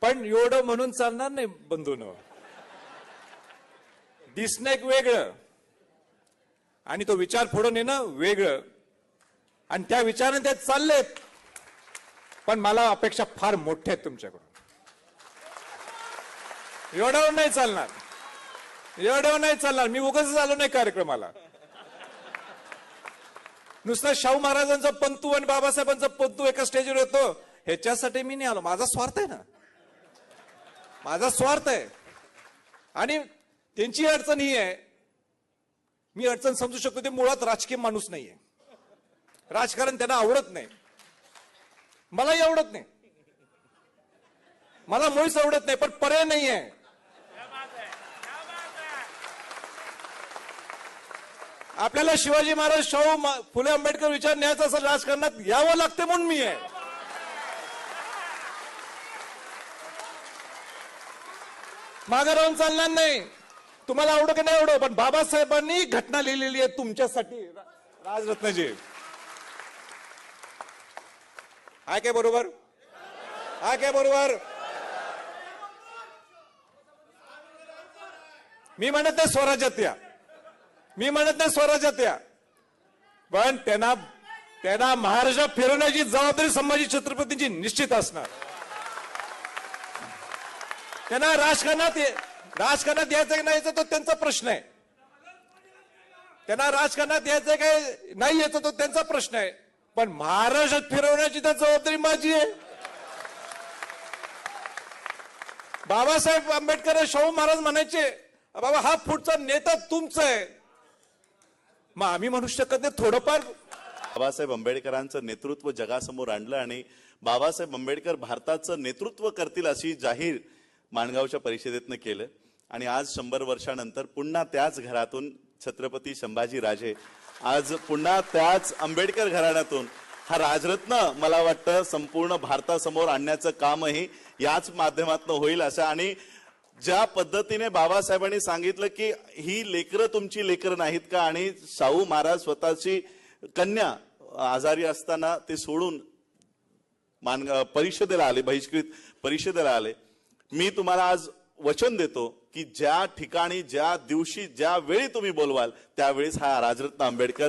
पण एवढं म्हणून चालणार नाही बंधून. दिसणं एक वेगळं. आणि तो विचार फोडून येणं वेगळं. आणि त्या विचाराने ते चाललेत. पण मला अपेक्षा फार मोठ्या आहेत तुमच्याकडून. एवढं नाही चालणार. एवढं नाही चालणार. मी उगाच आलो नाही कार्यक्रमाला. नुसतं शाहू महाराजांचा पंतू आणि बाबासाहेबांचा पंतू एका स्टेजवर येतो. ह्याच्यासाठी मी नाही आलो. माझा स्वार्थ आहे ना. माझा स्वार्थ आहे. आणि त्यांची अडचण ही आहे. मी अडचण समजू शकतो. ते मुळात राजकीय माणूस नाहीये. राजकारण त्यांना आवडत नाही. मलाही आवडत नाही. मला मुळीच आवडत नाही पण पर्याय नाही आहे आपल्याला शिवाजी महाराज शाहू फुले आंबेडकर विचार न्यायचा असं राजकारणात यावं लागते म्हणून मी आहे. मागे राहून चालणार नाही. तुम्हाला आवडो की नाही आवडो पण बाबासाहेबांनी घटना लिहिलेली आहे तुमच्यासाठी राजरत्नजी. आहे काय बरोबर? आहे काय बरोबर? मी म्हणत स्वराज्यात या. मी म्हणत नाही स्वराज्यात या. पण त्यांना त्यांना महाराष्ट्रात फिरवण्याची जबाबदारी संभाजी छत्रपतींची निश्चित असणार. त्यांना राजकारणात ये- राजकारणात यायचं की नाही यायचं तो त्यांचा प्रश्न आहे. त्यांना राजकारणात यायचं काय नाही यायचं तो त्यांचा प्रश्न आहे. पण महाराष्ट्रात फिरवण्याची तर जबाबदारी माझी आहे. बाबासाहेब आंबेडकर शाहू महाराज म्हणायचे बाबा हा पुढचा नेता तुमचा आहे. मग आम्ही म्हणू शकत नाही थोडंफार. बाबासाहेब आंबेडकरांचं नेतृत्व जगासमोर आणलं आणि बाबासाहेब आंबेडकर भारताचं नेतृत्व करतील अशी जाहीर माणगावच्या परिषदेतनं केलं. आणि आज शंभर वर्षानंतर पुन्हा त्याच घरातून छत्रपती संभाजी राजे आज पुन्हा त्याच आंबेडकर घराण्यातून हा राजरत्न मला वाटतं संपूर्ण भारतासमोर आणण्याचं कामही याच माध्यमातून होईल असं. आणि ज्या पद्धतीने बाबासाहेबांनी सांगितलं की ही लेकरं तुमची लेकरं नाहीत का? आणि शाहू महाराज स्वतःची कन्या आजारी असताना ते सोडून मान परिषदेला आले बहिष्कृत परिषदेला आले. मी तुम्हाला आज वचन देतो की ज्या ठिकाणी ज्या दिवशी ज्या वेळी तुम्ही बोलवाल त्यावेळेस हा राजरत्न आंबेडकर